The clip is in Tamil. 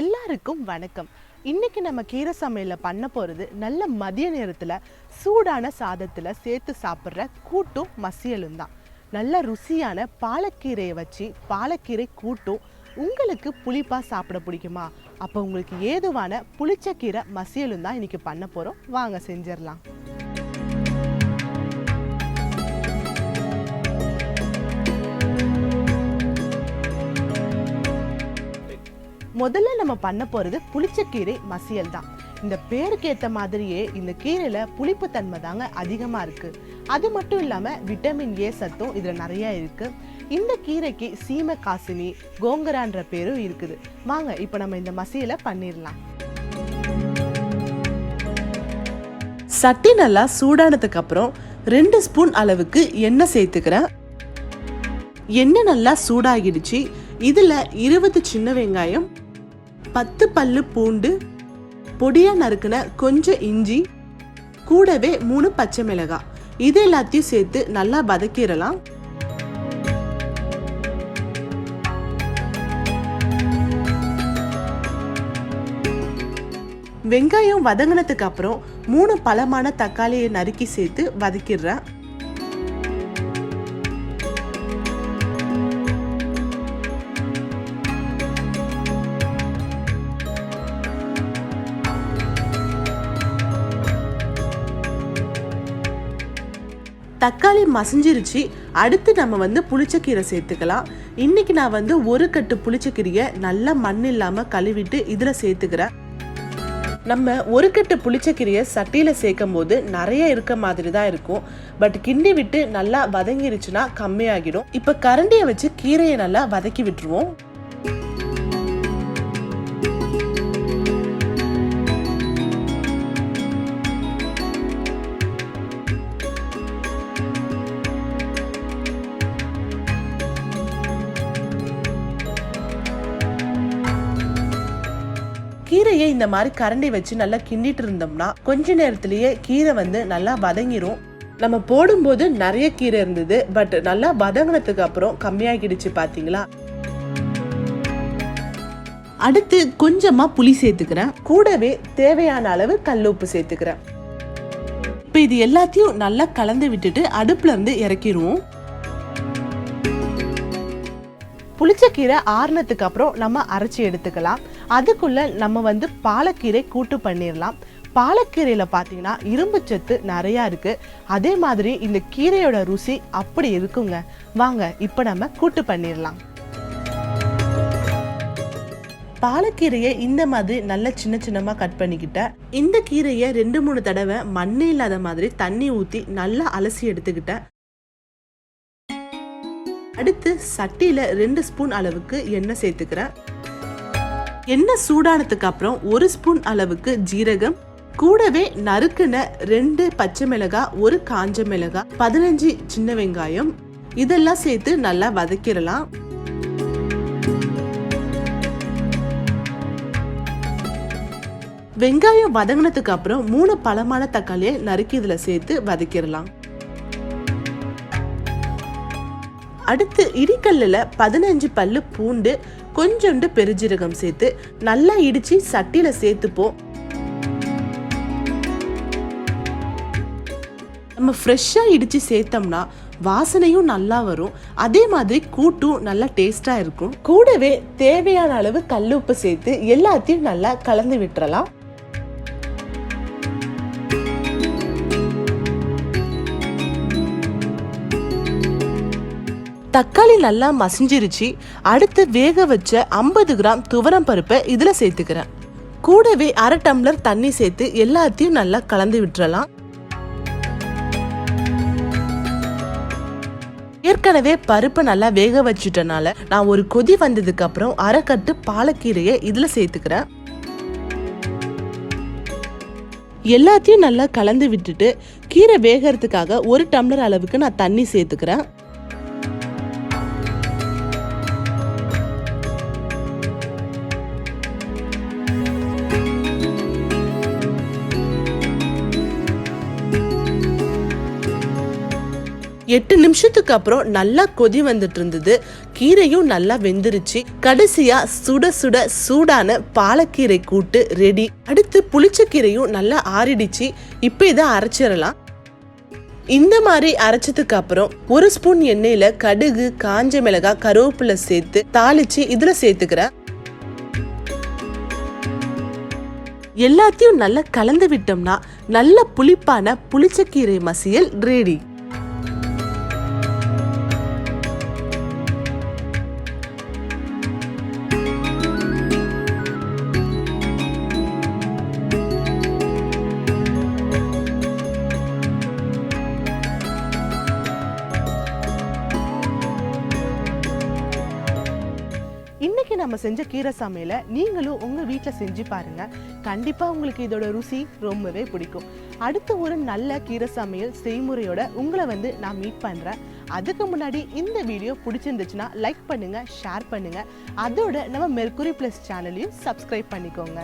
எல்லாருக்கும் வணக்கம். இன்னைக்கு நம்ம கீரை சமையலில் பண்ண போகிறது நல்ல மதிய நேரத்தில் சூடான சாதத்தில் சேர்த்து சாப்பிட்ற கூட்டும் மசியலும் தான். நல்ல ருசியான பாலக்கீரையை வச்சு பாலக்கீரை கூட்டும் உங்களுக்கு புளிப்பாக சாப்பிட பிடிக்குமா? அப்போ உங்களுக்கு ஏதுவான புளிச்சக்கீரை மசியலும் தான் இன்னைக்கு பண்ண போகிறோம் வாங்க செஞ்சிடலாம். முதல்ல நம்ம பண்ண போகிறது புளிச்சக்கீரை மசியல் தான் இந்த பேருக்கு ஏற்ற மாதிரியே இந்த கீரையில் புளிப்பு தன்மை தாங்க அதிகமாக இருக்குது அது மட்டும் இல்லாமல் விட்டமின் ஏ சத்தும் இதில் நிறையா இருக்குது இந்த கீரைக்கு சீம காசினி கோங்கரான்ற பேரும் இருக்குது. வாங்க இப்போ நம்ம இந்த மசியலை பண்ணிடலாம். சட்டி நல்லா சூடானதுக்கு அப்புறம் ரெண்டு ஸ்பூன் அளவுக்கு எண்ணெய் சேர்த்துக்கிறேன். எண்ணெய் நல்லா சூடாகிடுச்சு. இதில் இருபது சின்ன வெங்காயம் பத்து பல்லு பூண்டு பொடியாக நறுக்கின கொஞ்சம் இஞ்சி கூடவே மூணு பச்சை மிளகாய். இது எல்லாத்தையும் சேர்த்து நல்லா வதக்கிடலாம். வெங்காயம் வதங்கினதுக்கு அப்புறம் மூணு பழமான தக்காளியை நறுக்கி சேர்த்து வதக்கிடுறேன். தக்காளி மசிஞ்சிருச்சு. அடுத்து நம்ம வந்து புளிச்சக்கீரை சேர்த்துக்கலாம். இன்னைக்கு நான் வந்து ஒரு கட்டு புளிச்சக்கீரையை நல்லா மண் இல்லாமல் கழுவிட்டு இதில் சேர்த்துக்கிறேன். நம்ம ஒரு கட்டு புளிச்சக்கீரையை சட்டியில் சேர்க்கும் போது நிறைய இருக்க மாதிரி தான் இருக்கும். பட் கிண்டி விட்டு நல்லா வதங்கிருச்சுன்னா கம்மியாகிடும். இப்போ கரண்டியை வச்சு கீரையை நல்லா வதக்கி விட்டுருவோம். கீரையை இந்த மாதிரி கரண்டி வச்சு நல்லா கிண்டிட்டு இருந்தோம்னா கொஞ்ச நேரத்திலேயே கீரை வந்து நல்லா வதங்கிரும். நம்ம போடும்போது நிறைய கீரை இருந்தது பட் நல்லா வதங்கினதுக்கு அப்புறம் கம்மியாகிடுச்சு பாத்தீங்களா? அடுத்து கொஞ்சமா புளி சேர்த்துக்கிறேன். கூடவே தேவையான அளவு கல்லுப்பு சேர்த்துக்கிறேன். இப்போ இது எல்லாத்தையும் நல்லா கலந்து விட்டுட்டு அடுப்புல இருந்து இறக்கிடுவோம். புளிச்சக்கீரை ஆறுனதுக்கு அப்புறம் நம்ம அரைச்சி எடுத்துக்கலாம். அதுக்குள்ள நம்ம வந்து பாலக்கீரை கூட்டு பண்ணிடலாம் பாலக்கீரையில் பார்த்தீங்கன்னா இரும்பு சத்து நிறையா இருக்குது அதே மாதிரி இந்த கீரையோட ருசி அப்படி இருக்குங்க. வாங்க இப்போ நம்ம கூட்டு பண்ணிடலாம் பாலக்கீரையை இந்த மாதிரி நல்லா சின்ன சின்னமாக கட் பண்ணிக்கிட்டேன் இந்த கீரையை ரெண்டு மூணு தடவை மண்ணே இல்லாத மாதிரி தண்ணி ஊற்றி நல்லா அலசி எடுத்துக்கிட்டேன் அடுத்து சட்டியில் ரெண்டு ஸ்பூன் அளவுக்கு எண்ணெய் சேர்த்துக்கிறேன். எண்ணெய் சூடானதுக்கு அப்புறம் ஒரு ஸ்பூன் அளவுக்கு ஜீரகம் கூடவே நறுக்குன ரெண்டு பச்சை மிளகாய் ஒரு காஞ்ச மிளகாய் பதினஞ்சு சின்ன வெங்காயம். இதெல்லாம் சேர்த்து நல்லா வதக்கிடலாம். வெங்காயம் வதங்கினதுக்கு அப்புறம் மூணு பழமான தக்காளியை நறுக்கி இதில் சேர்த்து வதக்கிடலாம். அடுத்து இடிக்கல்லில் பதினஞ்சு பல்லு பூண்டு கொஞ்சோண்டு பெருஜீரகம் சேர்த்து நல்லா இடித்து சட்டியில் சேர்த்துப்போம். நம்ம ஃப்ரெஷ்ஷாக இடித்து சேர்த்தோம்னா வாசனையும் நல்லா வரும். அதே மாதிரி கூட்டும் நல்லா டேஸ்டாக இருக்கும். கூடவே தேவையான அளவு கல் உப்பு சேர்த்து எல்லாத்தையும் நல்லா கலந்து விட்டுறலாம். தக்காளி நல்லா மசிஞ்சிருச்சு. அடுத்து வேக வச்ச ஐம்பது கிராம் துவரம் பருப்பை இதில் சேர்த்துக்கிறேன். கூடவே அரை டம்ளர் தண்ணி சேர்த்து எல்லாத்தையும் நல்லா கலந்து விட்டுறலாம். ஏற்கனவே பருப்பை நல்லா வேக வச்சுட்டனால நான் ஒரு கொதி வந்ததுக்கு அப்புறம் அரைக்கட்டு பாலக்கீரையை இதில் சேர்த்துக்கிறேன். எல்லாத்தையும் நல்லா கலந்து விட்டுட்டு கீரை வேகிறதுக்காக ஒரு டம்ளர் அளவுக்கு நான் தண்ணி சேர்த்துக்கிறேன். எட்டு நிமிஷத்துக்கு அப்புறம் நல்லா கொதி வந்துட்டு இருந்தது. கீரையும் நல்லா வெந்துருச்சு. கடைசியா சுட சுட சூடான பாலக்கீரை கூட்டு ரெடி அடுத்து புளிச்ச கீரையும் நல்லா ஆறிடுச்சு. இப்போ இதை அரைச்சிடலாம். இந்த மாதிரி அரைச்சதுக்கு அப்புறம் ஒரு ஸ்பூன் எண்ணெயில கடுகு காஞ்ச மிளகாய் கருவேப்பிலை சேர்த்து தாளிச்சு இதுல சேர்த்துக்கிறேன். எல்லாத்தையும் நல்லா கலந்து விட்டோம்னா நல்ல புளிப்பான புளிச்சக்கீரை மசியல் ரெடி நம்ம செஞ்ச கீரை சமையலை நீங்களும் உங்கள் வீட்டில் செஞ்சு பாருங்கள் கண்டிப்பாக உங்களுக்கு இதோட ருசி ரொம்பவே பிடிக்கும். அடுத்த ஒரு நல்ல கீரை சமையல் செய்முறையோட உங்களை வந்து நான் மீட் பண்ணுறேன் அதுக்கு முன்னாடி இந்த வீடியோ பிடிச்சிருந்துச்சுன்னா லைக் பண்ணுங்கள் ஷேர் பண்ணுங்கள் அதோட நம்ம மெர்குரி ப்ளஸ் சேனலையும் சப்ஸ்கிரைப் பண்ணிக்கோங்க.